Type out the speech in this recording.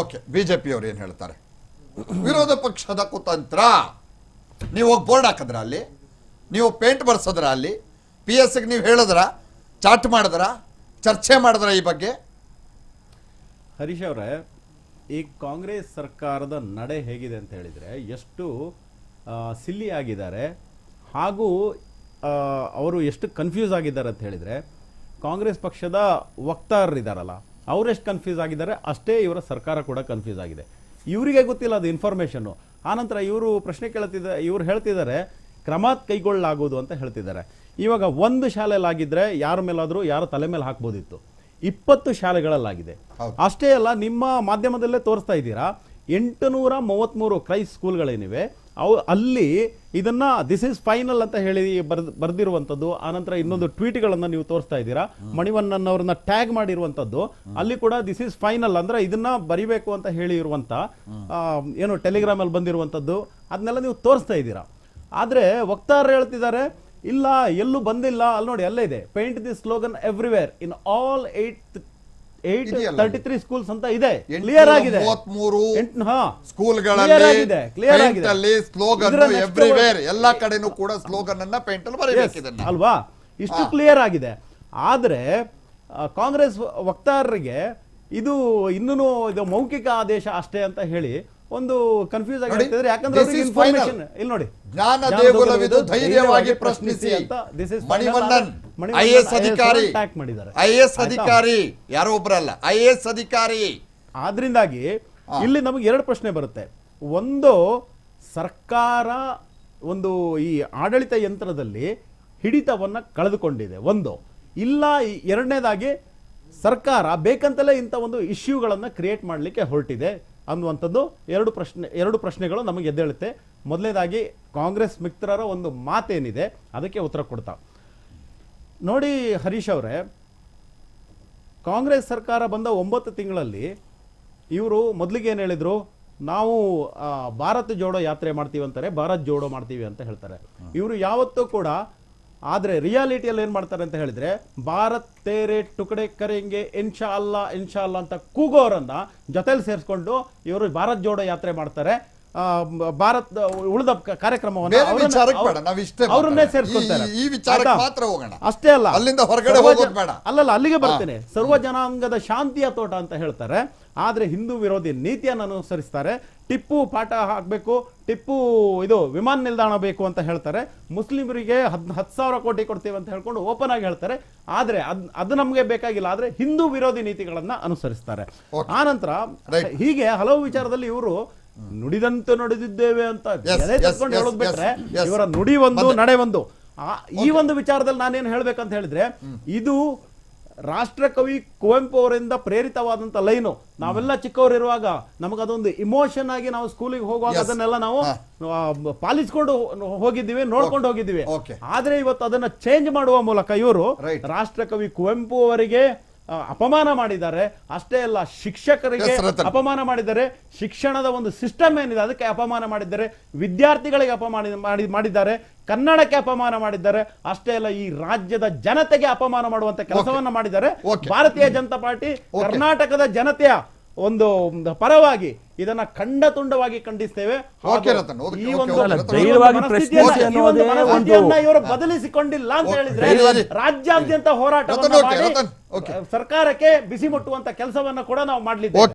Okay, ಬಿಜೆಪಿಯವ್ರು ಏನು ಹೇಳ್ತಾರೆ? ವಿರೋಧ ಪಕ್ಷದ ಕುತಂತ್ರ. ನೀವು ಹೋಗಿ ಬೋರ್ಡ್ ಹಾಕಿದ್ರ ಅಲ್ಲಿ? ನೀವು ಪೇಂಟ್ ಬರ್ಸಿದ್ರ ಅಲ್ಲಿ? ಪಿ ಎಸ್ ನೀವು ಹೇಳಿದ್ರ? ಚಾಟ್ ಮಾಡಿದ್ರ? ಚರ್ಚೆ ಮಾಡಿದ್ರ ಈ ಬಗ್ಗೆ? ಹರೀಶ್ ಅವರೇ, ಈ ಕಾಂಗ್ರೆಸ್ ಸರ್ಕಾರದ ನಡೆ ಹೇಗಿದೆ ಅಂತ ಹೇಳಿದರೆ, ಎಷ್ಟು ಸಿಲ್ಲಿ ಆಗಿದ್ದಾರೆ, ಹಾಗೂ ಅವರು ಎಷ್ಟು ಕನ್ಫ್ಯೂಸ್ ಆಗಿದ್ದಾರೆ ಅಂತ ಹೇಳಿದರೆ, ಕಾಂಗ್ರೆಸ್ ಪಕ್ಷದ ವಕ್ತಾರರಿದ್ದಾರಲ್ಲ ಅವರೆಷ್ಟು ಕನ್ಫ್ಯೂಸ್ ಆಗಿದ್ದಾರೆ ಅಷ್ಟೇ ಇವರ ಸರ್ಕಾರ ಕೂಡ ಕನ್ಫ್ಯೂಸ್ ಆಗಿದೆ. ಇವರಿಗೆ ಗೊತ್ತಿಲ್ಲ ಅದು ಇನ್ಫಾರ್ಮೇಷನ್ನು ಆನಂತರ ಇವರು ಪ್ರಶ್ನೆ ಕೇಳ್ತಿದ್ದ ಇವರು ಹೇಳ್ತಿದ್ದಾರೆ ಕ್ರಮ ಕೈಗೊಳ್ಳಲಾಗುವುದು ಅಂತ ಹೇಳ್ತಿದ್ದಾರೆ. ಇವಾಗ ಒಂದು ಶಾಲೆಯಲ್ಲಾಗಿದ್ದರೆ ಯಾರ ಮೇಲಾದರೂ ಯಾರ ತಲೆ ಮೇಲೆ ಹಾಕ್ಬೋದಿತ್ತು. ಇಪ್ಪತ್ತು ಶಾಲೆಗಳಲ್ಲಾಗಿದೆ. ಅಷ್ಟೇ ಅಲ್ಲ ನಿಮ್ಮ ಮಾಧ್ಯಮದಲ್ಲೇ ತೋರಿಸ್ತಾ ಇದ್ದೀರಾ ಎಂಟುನೂರ ಮೂವತ್ತ್ಮೂರು ಕ್ರೈಸ್ ಸ್ಕೂಲ್ಗಳೇನಿವೆ ಅವು ಅಲ್ಲಿ ಇದನ್ನ ದಿಸ್ ಇಸ್ ಫೈನಲ್ ಅಂತ ಹೇಳಿ ಬರ್ದ್ ಬರೆದಿರುವಂಥದ್ದು. ಆನಂತರ ಇನ್ನೊಂದು ಟ್ವೀಟ್ಗಳನ್ನು ನೀವು ತೋರಿಸ್ತಾ ಇದ್ದೀರಾ. ಮಣಿವಣ್ಣನ್ ಅವ್ರನ್ನ ಟ್ಯಾಗ್ ಮಾಡಿರುವಂಥದ್ದು. ಅಲ್ಲಿ ಕೂಡ ದಿಸ್ ಇಸ್ ಫೈನಲ್ ಅಂದ್ರೆ ಇದನ್ನ ಬರಿಬೇಕು ಅಂತ ಹೇಳಿ ಇರುವಂತ ಏನು ಟೆಲಿಗ್ರಾಮ್ ಅಲ್ಲಿ ಬಂದಿರುವಂಥದ್ದು. ಅದನ್ನೆಲ್ಲ ನೀವು ತೋರಿಸ್ತಾ ಇದ್ದೀರಾ. ಆದ್ರೆ ವಕ್ತಾರರು ಹೇಳ್ತಿದ್ದಾರೆ ಇಲ್ಲ ಎಲ್ಲೂ ಬಂದಿಲ್ಲ. ಅಲ್ಲಿ ನೋಡಿ ಅಲ್ಲೇ ಇದೆ. Paint the slogan everywhere in all eight eight thirty three schools ಅಂತ ಇದೆ. ಕ್ಲಿಯರ್ ಆಗಿದೆ. ಮೂವತ್ಮೂರು ಸ್ಕೂಲ್ಗಳಲ್ಲಿ. ಅಲ್ಲಿ ಸ್ಲೋಗನ್ ಎವ್ರಿವೇರ್ ಎಲ್ಲಾ ಕಡೆನೂ ಕೂಡ ಸ್ಲೋಗನ್ ಅನ್ನ ಪೇಂಟ್ ಅಲ್ಲಿ ಬರೀಬೇಕು ಅಲ್ವಾ? ಇಷ್ಟು ಕ್ಲಿಯರ್ ಆಗಿದೆ. ಆದ್ರೆ ಕಾಂಗ್ರೆಸ್ ವಕ್ತಾರರಿಗೆ ಇದು ಇನ್ನೂ ಇದು ಮೌಖಿಕ ಆದೇಶ ಅಷ್ಟೇ ಅಂತ ಹೇಳಿ ಒಂದು ಕನ್ಫ್ಯೂಸ್ ಆಗಿ ನೋಡಿ, ಯಾಕಂದ್ರೆ this ಅವ್ರಿಗೆ is ಇನ್ಫಾರ್ಮೇಶನ್ final. ಇಲ್ಲಿ. ನೋಡಿ. ಜ್ಞಾನ ದೇಗುಲವಿದು ಧೈರ್ಯವಾಗಿ ಪ್ರಶ್ನಿಸಿ ಅಂತ this is. Manivannan Manivannan I S ಅಧಿಕಾರಿ. ಅಟ್ಯಾಕ್ ಮಾಡಿದ್ದಾರೆ. ಐಎಸ್ ಎಸ್ ಆಯ್ತಾ? ಅಧಿಕಾರಿ. ಯಾರೋ ಒಬ್ರಲ್ಲ. ಐ ಎಸ್ ಅಧಿಕಾರಿ. ಆದ್ರಿಂದಾಗಿ ಇಲ್ಲಿ ನಮಗೆ ಎರಡು ಪ್ರಶ್ನೆ ಬರುತ್ತೆ. ಒಂದು ಸರ್ಕಾರ ಒಂದು ಈ ಆಡಳಿತ ಯಂತ್ರದಲ್ಲಿ ಹಿಡಿತವನ್ನ ಕಳೆದುಕೊಂಡಿದೆ. ಒಂದು ಇಲ್ಲ ಈ ಎರಡನೇದಾಗಿ ಸರ್ಕಾರ ಬೇಕಂತಲೇ ಇಂಥ ಒಂದು ಇಶ್ಯೂಗಳನ್ನು ಕ್ರಿಯೇಟ್ ಮಾಡಲಿಕ್ಕೆ ಹೊರಟಿದೆ. ಅನ್ನುವಂಥದ್ದು ಎರಡು ಪ್ರಶ್ನೆ, ಎರಡು ಪ್ರಶ್ನೆಗಳು ನಮಗೆ ಎದ್ದೇಳುತ್ತೆ. ಮೊದಲನೇದಾಗಿ, ಕಾಂಗ್ರೆಸ್ ಮಿತ್ರರ ಒಂದು ಮಾತೇನಿದೆ, ಅದಕ್ಕೆ ಉತ್ತರ ಕೊಡ್ತಾ. ನೋಡಿ ಹರೀಶ್ ಅವರೇ, ಕಾಂಗ್ರೆಸ್ ಸರ್ಕಾರ ಬಂದ ಒಂಬತ್ತು ತಿಂಗಳಲ್ಲಿ ಇವರು ಮೊದಲಿಗೆ ಏನು ಹೇಳಿದರು? ನಾವು ಭಾರತ ಭಾರತ್ ಜೋಡೋ ಯಾತ್ರೆ ಮಾಡ್ತೀವಿ ಅಂತಾರೆ, ಭಾರತ್ ಜೋಡೋ ಮಾಡ್ತೀವಿ ಅಂತ ಹೇಳ್ತಾರೆ. ಇವರು ಯಾವತ್ತೂ ಕೂಡ ಆದ್ರೆ ರಿಯಾಲಿಟಿಯಲ್ಲಿ ಏನು ಮಾಡ್ತಾರೆ ಅಂತ ಹೇಳಿದ್ರೆ ಭಾರತ್ ತೇರೆ ಟುಕಡೆ ಕರೆಂಗೆ ಇನ್ಶಾ ಅಲ್ಲಾ ಇನ್ಶಾ ಅಲ್ಲಾ ಅಂತ ಕೂಗೋರನ್ನ ಜೊತೆಲಿ ಸೇರಿಸ್ಕೊಂಡು ಇವರು ಭಾರತ್ ಜೋಡೋ ಯಾತ್ರೆ ಮಾಡ್ತಾರೆ. ಭಾರತ್ ಉಳಿದ ಕಾರ್ಯಕ್ರಮವನ್ನು ಅವ್ರನ್ನ-. ಸೇರಿಸ್ಕೊಳ್ತಾರೆ ಅಷ್ಟೇ ಅಲ್ಲ. ಅಲ್ಲಿಂದ ಹೊರಗಡೆ. ಅಲ್ಲಲ್ಲ ಅಲ್ಲಿಗೆ ಬರ್ತೇನೆ. ಸರ್ವ ಜನಾಂಗದ ಶಾಂತಿಯ ತೋಟ ಅಂತ ಹೇಳ್ತಾರೆ. ಆದ್ರೆ ಹಿಂದೂ ವಿರೋಧಿ ನೀತಿಯನ್ನು ಅನುಸರಿಸ್ತಾರೆ. ಟಿಪ್ಪು ಪಾಠ ಹಾಕಬೇಕು ಟಿಪ್ಪು ಇದು ವಿಮಾನ ನಿಲ್ದಾಣ ಬೇಕು ಅಂತ ಹೇಳ್ತಾರೆ. ಮುಸ್ಲಿಮರಿಗೆ ಹದ್ ಹತ್ತು ಸಾವಿರ ಕೋಟಿ ಕೊಡ್ತೀವಿ ಅಂತ ಹೇಳ್ಕೊಂಡು ಓಪನ್ ಆಗಿ ಹೇಳ್ತಾರೆ. ಆದರೆ ಅದ್ ಅದು ನಮಗೆ ಬೇಕಾಗಿಲ್ಲ ಆದರೆ ಹಿಂದೂ ವಿರೋಧಿ ನೀತಿಗಳನ್ನ ಅನುಸರಿಸ್ತಾರೆ. ಆನಂತರ ಹೀಗೆ ಹಲವು ವಿಚಾರದಲ್ಲಿ ಇವರು ನುಡಿದಂತೆ ನಡೆದಿದ್ದೇವೆ ಅಂತ ತಕ್ಕೊಂಡು ಹೇಳೋದು ಬಿಟ್ರೆ. ಇವರ ನುಡಿ ಒಂದು ನಡೆ ಒಂದು. ಆ- ಈ ಒಂದು ವಿಚಾರದಲ್ಲಿ ನಾನೇನು ಹೇಳ್ಬೇಕಂತ ಹೇಳಿದ್ರೆ ಇದು ರಾಷ್ಟ್ರಕವಿ ಕುವೆಂಪು ಅವರಿಂದ ಪ್ರೇರಿತವಾದಂತ ಲೈನು ನಾವೆಲ್ಲ ಚಿಕ್ಕವರಿರುವಾಗ ನಮಗದೊಂದು ಇಮೋಷನ್ ಆಗಿ ನಾವು ಸ್ಕೂಲಿಗೆ ಹೋಗುವಾಗ ಅದನ್ನೆಲ್ಲ ನಾವು ಪಾಲಿಸ್ಕೊಂಡು ಹೋಗಿದ್ದೀವಿ ನೋಡ್ಕೊಂಡು ಹೋಗಿದ್ದೀವಿ. ಆದ್ರೆ ಇವತ್ತು ಅದನ್ನ ಚೇಂಜ್ ಮಾಡುವ ಮೂಲಕ ಇವರು. ರಾಷ್ಟ್ರಕವಿ ಕುವೆಂಪು ಅವರಿಗೆ ಅಪಮಾನ ಮಾಡಿದ್ದಾರೆ. ಅಷ್ಟೇ ಅಲ್ಲ ಶಿಕ್ಷಕರಿಗೆ ಅಪಮಾನ ಮಾಡಿದ್ದಾರೆ. ಶಿಕ್ಷಣದ ಒಂದು ಸಿಸ್ಟಮ್ ಏನಿದೆ ಅದಕ್ಕೆ ಅಪಮಾನ ಮಾಡಿದ್ದಾರೆ. ವಿದ್ಯಾರ್ಥಿಗಳಿಗೆ ಅಪಮಾನ ಮಾಡಿ ಮಾಡಿದ್ದಾರೆ. ಕನ್ನಡಕ್ಕೆ ಅಪಮಾನ ಮಾಡಿದ್ದಾರೆ. ಅಷ್ಟೇ ಅಲ್ಲ ಈ ರಾಜ್ಯದ ಜನತೆಗೆ ಅಪಮಾನ ಮಾಡುವಂತ ಕೆಲಸವನ್ನ ಮಾಡಿದ್ದಾರೆ. ಭಾರತೀಯ ಜನತಾ ಪಾರ್ಟಿ ಕರ್ನಾಟಕದ ಜನತೆಯ ಒಂದು ಪರವಾಗಿ ಇದನ್ನ ಖಂಡ ತುಂಡವಾಗಿ ಖಂಡಿಸ್ತೇವೆ. ಇವರು ಬದಲಿಸಿಕೊಂಡಿಲ್ಲ ಅಂತ ಹೇಳಿದ್ರೆ ರಾಜ್ಯಾದ್ಯಂತ ಹೋರಾಟ ಮಾಡಿ ಸರ್ಕಾರಕ್ಕೆ ಬಿಸಿ ಮುಟ್ಟುವಂತ ಕೆಲಸವನ್ನ ಕೂಡ ನಾವು ಮಾಡ್ಲಿದ್ದೇವೆ.